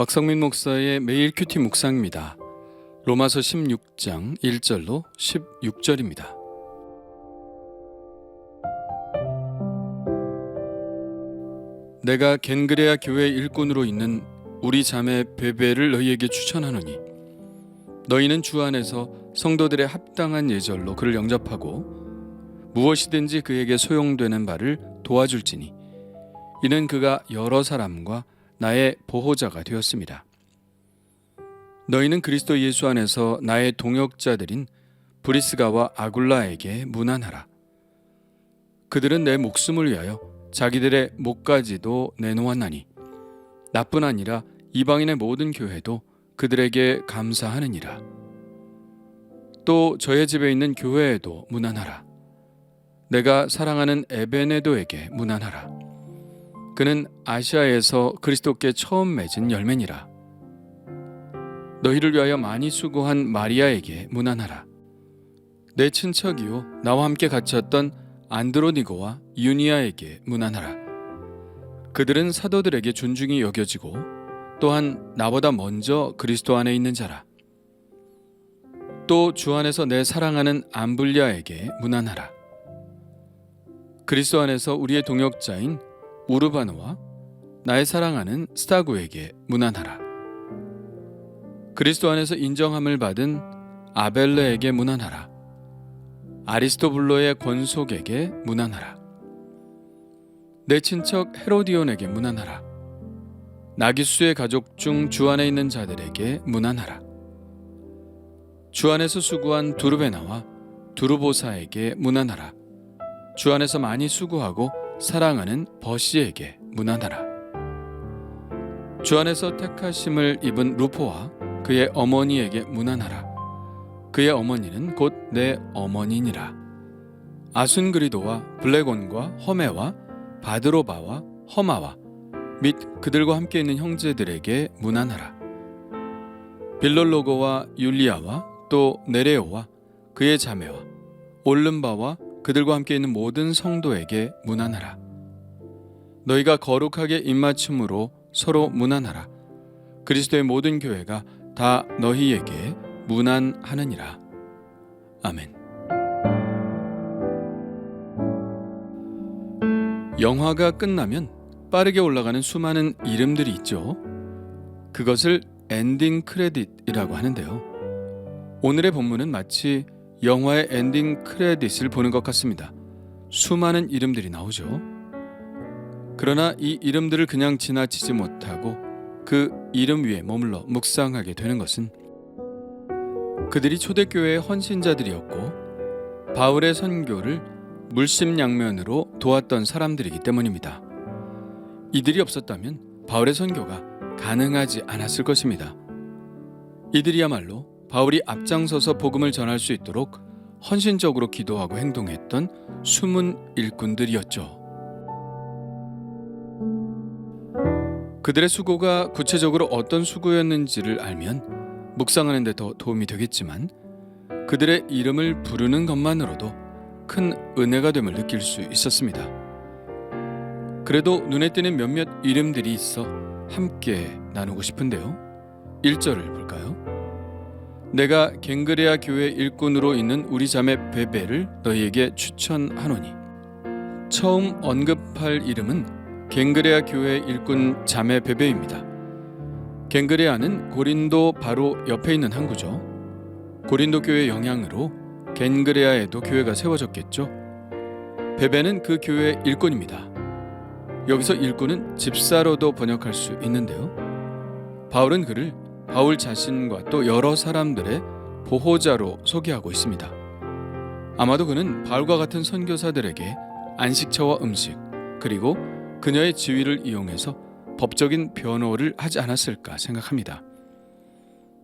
박성민 목사의 매일 큐티 묵상입니다. 로마서 16장 1절로 16절입니다. 내가 겐그레아 교회 일꾼으로 있는 우리 자매 베베를 너희에게 추천하노니 너희는 주 안에서 성도들의 합당한 예절로 그를 영접하고 무엇이든지 그에게 소용되는 바를 도와줄지니 이는 그가 여러 사람과 나의 보호자가 되었습니다. 너희는 그리스도 예수 안에서 나의 동역자들인 브리스가와 아굴라에게 문안하라. 그들은 내 목숨을 위하여 자기들의 목까지도 내놓았나니 나뿐 아니라 이방인의 모든 교회도 그들에게 감사하느니라. 또 저의 집에 있는 교회에도 문안하라. 내가 사랑하는 에베네도에게 문안하라. 그는 아시아에서 그리스도께 처음 맺은 열매니라. 너희를 위하여 많이 수고한 마리아에게 문안하라. 내 친척이요 나와 함께 갇혔던 안드로니고와 유니아에게 문안하라. 그들은 사도들에게 존중이 여겨지고 또한 나보다 먼저 그리스도 안에 있는 자라. 또 주 안에서 내 사랑하는 암블리아에게 문안하라. 그리스도 안에서 우리의 동역자인 우르바노와 나의 사랑하는 스타구에게 문안하라. 그리스도 안에서 인정함을 받은 아벨레에게 문안하라. 아리스토블로의 권속에게 문안하라. 내 친척 헤로디온에게 문안하라. 나기수의 가족 중 주 안에 있는 자들에게 문안하라. 주 안에서 수고한 두르베나와 두르보사에게 문안하라. 주 안에서 많이 수고하고 사랑하는 버시에게 문안하라. 주 안에서 택하심을 입은 루포와 그의 어머니에게 문안하라. 그의 어머니는 곧 내 어머니니라. 아순그리도와 블레곤과 허메와 바드로바와 허마와 및 그들과 함께 있는 형제들에게 문안하라. 빌롤로고와 율리아와 또 네레오와 그의 자매와 올름바와 그들과 함께 있는 모든 성도에게 문안하라. 너희가 거룩하게 입맞춤으로 서로 문안하라. 그리스도의 모든 교회가 다 너희에게 문안하느니라. 아멘. 영화가 끝나면 빠르게 올라가는 수많은 이름들이 있죠. 그것을 엔딩 크레딧이라고 하는데요. 오늘의 본문은 마치 영화의 엔딩 크레딧을 보는 것 같습니다. 수많은 이름들이 나오죠. 그러나 이 이름들을 그냥 지나치지 못하고 그 이름 위에 머물러 묵상하게 되는 것은 그들이 초대교회의 헌신자들이었고 바울의 선교를 물심양면으로 도왔던 사람들이기 때문입니다. 이들이 없었다면 바울의 선교가 가능하지 않았을 것입니다. 이들이야말로 바울이 앞장서서 복음을 전할 수 있도록 헌신적으로 기도하고 행동했던 숨은 일꾼들이었죠. 그들의 수고가 구체적으로 어떤 수고였는지를 알면 묵상하는 데 더 도움이 되겠지만 그들의 이름을 부르는 것만으로도 큰 은혜가 됨을 느낄 수 있었습니다. 그래도 눈에 띄는 몇몇 이름들이 있어 함께 나누고 싶은데요. 1절을 볼까요? 내가 갱그레아 교회 일꾼으로 있는 우리 자매 베베를 너희에게 추천하노니 처음 언급할 이름은 갱그레아 교회 일꾼 자매 베베입니다. 갱그레아는 고린도 바로 옆에 있는 항구죠. 고린도 교회 영향으로 겐그레아에도 교회가 세워졌겠죠. 베베는 그 교회 일꾼입니다. 여기서 일꾼은 집사로도 번역할 수 있는데요. 바울은 그를 바울 자신과 또 여러 사람들의 보호자로 소개하고 있습니다. 아마도 그는 바울과 같은 선교사들에게 안식처와 음식 그리고 그녀의 지위를 이용해서 법적인 변호를 하지 않았을까 생각합니다.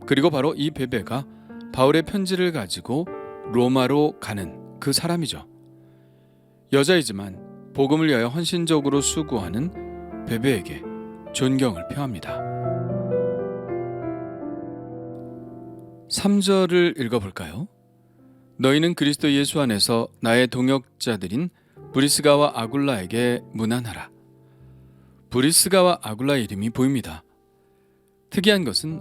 그리고 바로 이 베베가 바울의 편지를 가지고 로마로 가는 그 사람이죠. 여자이지만 복음을 위하여 헌신적으로 수고하는 베베에게 존경을 표합니다. 3절을 읽어볼까요? 너희는 그리스도 예수 안에서 나의 동역자들인 브리스가와 아굴라에게 문안하라. 브리스가와 아굴라 이름이 보입니다. 특이한 것은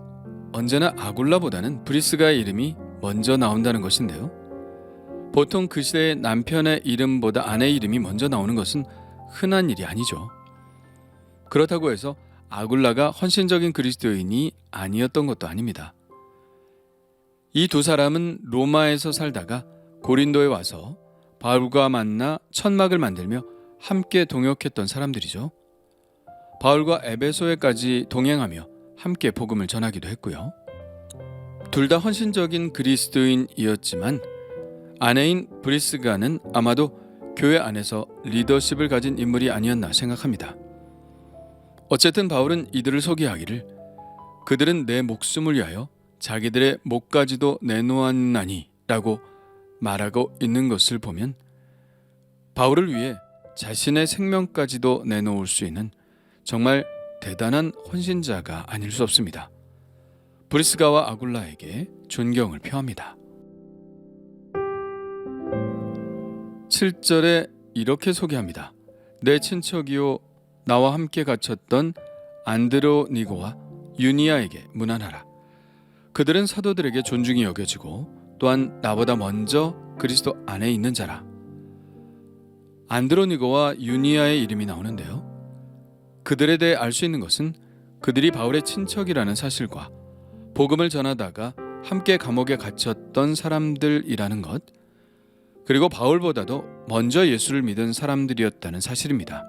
언제나 아굴라보다는 브리스가의 이름이 먼저 나온다는 것인데요. 보통 그 시대의 남편의 이름보다 아내의 이름이 먼저 나오는 것은 흔한 일이 아니죠. 그렇다고 해서 아굴라가 헌신적인 그리스도인이 아니었던 것도 아닙니다. 이 두 사람은 로마에서 살다가 고린도에 와서 바울과 만나 천막을 만들며 함께 동역했던 사람들이죠. 바울과 에베소에까지 동행하며 함께 복음을 전하기도 했고요. 둘 다 헌신적인 그리스도인이었지만 아내인 브리스가는 아마도 교회 안에서 리더십을 가진 인물이 아니었나 생각합니다. 어쨌든 바울은 이들을 소개하기를 그들은 내 목숨을 위하여 자기들의 목까지도 내놓았나니라고 말하고 있는 것을 보면 바울을 위해 자신의 생명까지도 내놓을 수 있는 정말 대단한 헌신자가 아닐 수 없습니다. 브리스가와 아굴라에게 존경을 표합니다. 7절에 이렇게 소개합니다. 내 친척이요 나와 함께 갇혔던 안드로니고와 유니아에게 문안하라. 그들은 사도들에게 존중이 여겨지고 또한 나보다 먼저 그리스도 안에 있는 자라. 안드로니고와 유니아의 이름이 나오는데요. 그들에 대해 알 수 있는 것은 그들이 바울의 친척이라는 사실과 복음을 전하다가 함께 감옥에 갇혔던 사람들이라는 것, 그리고 바울보다도 먼저 예수를 믿은 사람들이었다는 사실입니다.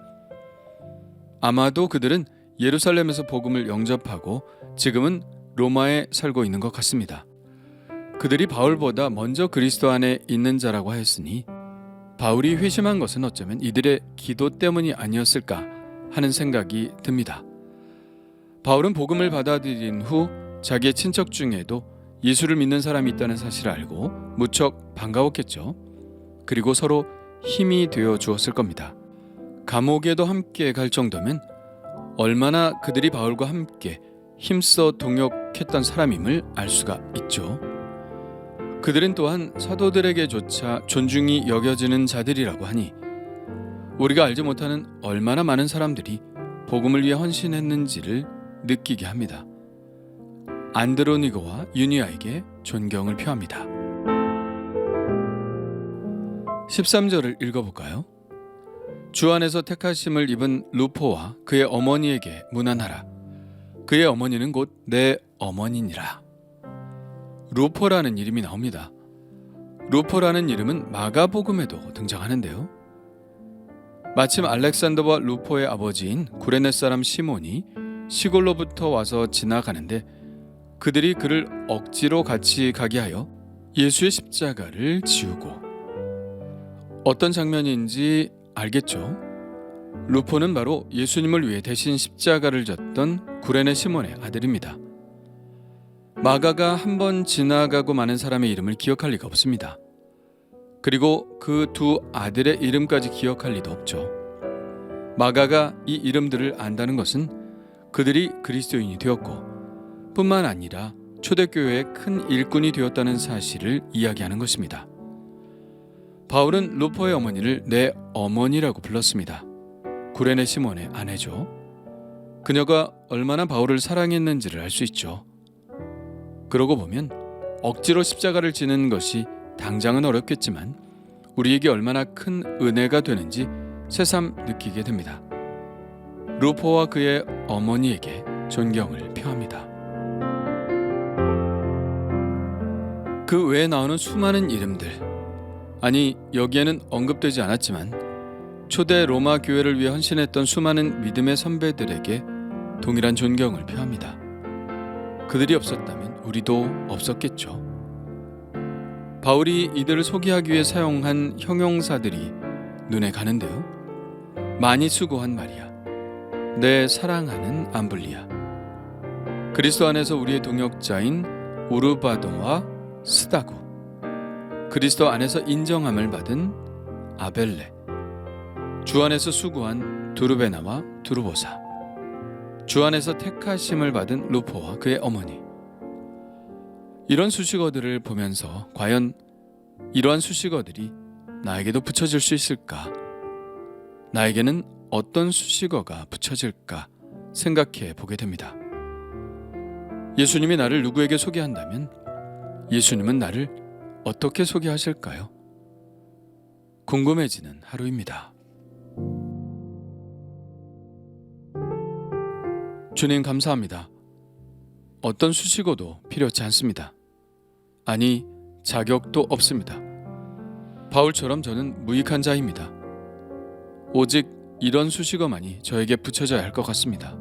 아마도 그들은 예루살렘에서 복음을 영접하고 지금은 로마에 살고 있는 것 같습니다. 그들이 바울보다 먼저 그리스도 안에 있는 자라고 하였으니 바울이 회심한 것은 어쩌면 이들의 기도 때문이 아니었을까 하는 생각이 듭니다. 바울은 복음을 받아들인 후 자기의 친척 중에도 예수를 믿는 사람이 있다는 사실을 알고 무척 반가웠겠죠. 그리고 서로 힘이 되어 주었을 겁니다. 감옥에도 함께 갈 정도면 얼마나 그들이 바울과 함께 힘써 동역했던 사람임을 알 수가 있죠. 그들은 또한 사도들에게조차 존중이 여겨지는 자들이라고 하니 우리가 알지 못하는 얼마나 많은 사람들이 복음을 위해 헌신했는지를 느끼게 합니다. 안드로니고와 유니아에게 존경을 표합니다. 13절을 읽어볼까요? 주 안에서 택하심을 입은 루포와 그의 어머니에게 문안하라. 그의 어머니는 곧 내 어머니니라. 루포라는 이름이 나옵니다. 루포라는 이름은 마가복음에도 등장하는데요. 마침 알렉산더와 루포의 아버지인 구레네 사람 시몬이 시골로부터 와서 지나가는데 그들이 그를 억지로 같이 가게 하여 예수의 십자가를 지우고 어떤 장면인지 알겠죠? 루포는 바로 예수님을 위해 대신 십자가를 졌던 구레네 시몬의 아들입니다. 마가가 한 번 지나가고 마는 사람의 이름을 기억할 리가 없습니다. 그리고 그 두 아들의 이름까지 기억할 리도 없죠. 마가가 이 이름들을 안다는 것은 그들이 그리스도인이 되었고 뿐만 아니라 초대교회의 큰 일꾼이 되었다는 사실을 이야기하는 것입니다. 바울은 루포의 어머니를 내 어머니라고 불렀습니다. 구레네 시몬의 아내죠. 그녀가 얼마나 바울을 사랑했는지를 알 수 있죠. 그러고 보면 억지로 십자가를 지는 것이 당장은 어렵겠지만 우리에게 얼마나 큰 은혜가 되는지 새삼 느끼게 됩니다. 루포와 그의 어머니에게 존경을 표합니다. 그 외에 나오는 수많은 이름들, 아니 여기에는 언급되지 않았지만 초대 로마 교회를 위해 헌신했던 수많은 믿음의 선배들에게 동일한 존경을 표합니다. 그들이 없었다면 우리도 없었겠죠. 바울이 이들을 소개하기 위해 사용한 형용사들이 눈에 가는데요. 많이 수고한 마리아, 내 사랑하는 암블리아, 그리스도 안에서 우리의 동역자인 우르바도와 스다구, 그리스도 안에서 인정함을 받은 아벨레, 주 안에서 수고한 두르베나와 두르보사, 주 안에서 택하심을 받은 루포와 그의 어머니. 이런 수식어들을 보면서 과연 이러한 수식어들이 나에게도 붙여질 수 있을까? 나에게는 어떤 수식어가 붙여질까 생각해 보게 됩니다. 예수님이 나를 누구에게 소개한다면 예수님은 나를 어떻게 소개하실까요? 궁금해지는 하루입니다. 주님 감사합니다. 어떤 수식어도 필요치 않습니다. 아니, 자격도 없습니다. 바울처럼 저는 무익한 자입니다. 오직 이런 수식어만이 저에게 붙여져야 할 것 같습니다.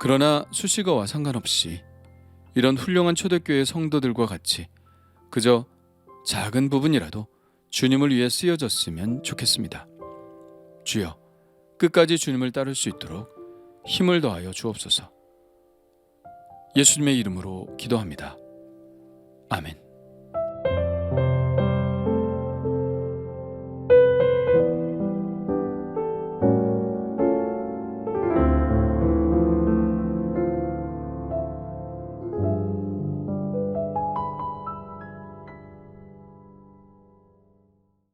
그러나 수식어와 상관없이 이런 훌륭한 초대교회 성도들과 같이 그저 작은 부분이라도 주님을 위해 쓰여졌으면 좋겠습니다. 주여, 끝까지 주님을 따를 수 있도록 힘을 더하여 주옵소서. 예수님의 이름으로 기도합니다. 아멘.